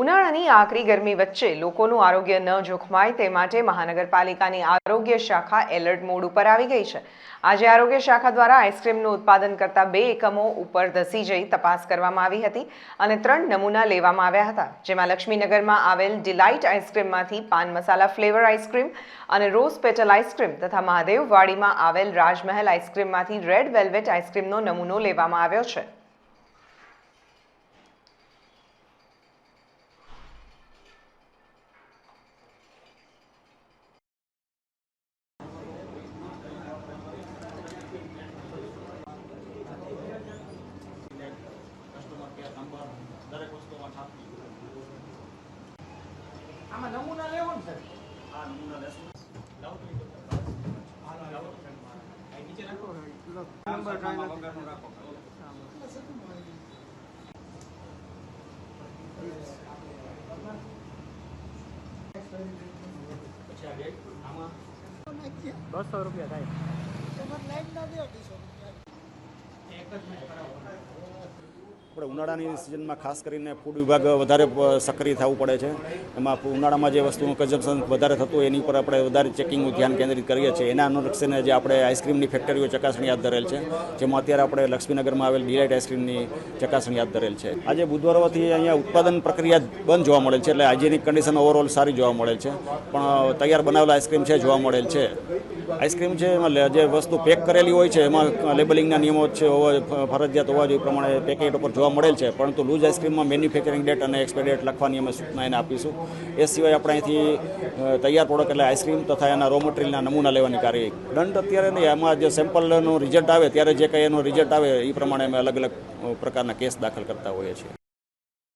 ઉનાળાની આકરી ગરમી વચ્ચે લોકોનું આરોગ્ય ન જોખમાય તે માટે મહાનગરપાલિકાની આરોગ્ય શાખા એલર્ટ મોડ ઉપર આવી ગઈ છે. આજે આરોગ્ય શાખા દ્વારા આઈસ્ક્રીમનું ઉત્પાદન કરતા બે એકમો ઉપર ધસી જઈ તપાસ કરવામાં આવી હતી અને ત્રણ નમૂના લેવામાં આવ્યા હતા, જેમાં લક્ષ્મીનગરમાં આવેલ delight આઈસ્ક્રીમમાંથી paan masala flavour ice cream અને રોઝ પેટલ આઈસ્ક્રીમ તથા મહાદેવવાડીમાં આવેલ રાજમહેલ આઈસ્ક્રીમમાંથી રેડ વેલ્વેટ આઈસ્ક્રીમનો નમૂનો લેવામાં આવ્યો છે. આમાં નમૂના લેવો ને સર? નંબર કાંઈ નથી. બસો રૂપિયા થાય. આપણે ઉનાળાની સિઝનમાં ખાસ કરીને ફૂડ વિભાગ વધારે સક્રિય થવું પડે છે. એમાં ઉનાળામાં જે વસ્તુનું કન્ઝમ્પશન વધારે થતું એની ઉપર આપણે વધારે ચેકિંગનું ધ્યાન કેન્દ્રિત કરીએ છીએ. એના અનુલક્ષીને જે આપણે આઈસ્ક્રીમની ફેક્ટરીઓ ચકાસણી હાથ ધરેલ છે, જેમાં અત્યારે આપણે લક્ષ્મીનગરમાં આવેલ ડિલાઇટ આઈસ્ક્રીમની ચકાસણી હાથ ધરેલ છે. આજે બુધવાર અહીંયા ઉત્પાદન પ્રક્રિયા બંધ જોવા મળેલ છે, એટલે હાઇજેનિક કન્ડિશન ઓવરઓલ સારી જોવા મળેલ છે. પણ તૈયાર બનાવેલા આઈસ્ક્રીમ છે, જોવા મળેલ છે. આઈસ્ક્રીમ છે, એમાં જે વસ્તુ પેક કરેલી હોય છે, એમાં લેબલિંગના નિયમો છે, હોવા ફરજિયાત હોવા જોઈએ પ્રમાણે પેકેટ ઉપર જોવા મળેલ છે, પરંતુ લૂઝ આઈસ્ક્રીમમાં મેન્યુફેક્ચરિંગ ડેટ અને એક્સપાયર ડેટ લખવાની અમે સૂચના એને આપીશું. એ સિવાય આપણે અહીંથી તૈયાર પ્રોડક્ટ એટલે આઈસ્ક્રીમ તથા એના રો મટીરિયલના નમૂના લેવાની કાર્યવાહી દંડ અત્યારે નહીં એમાં જે સેમ્પલનું રિઝલ્ટ આવે, ત્યારે જે કંઈ એનું રિઝલ્ટ આવે એ પ્રમાણે અમે અલગ અલગ પ્રકારના કેસ દાખલ કરતા હોઈએ છીએ.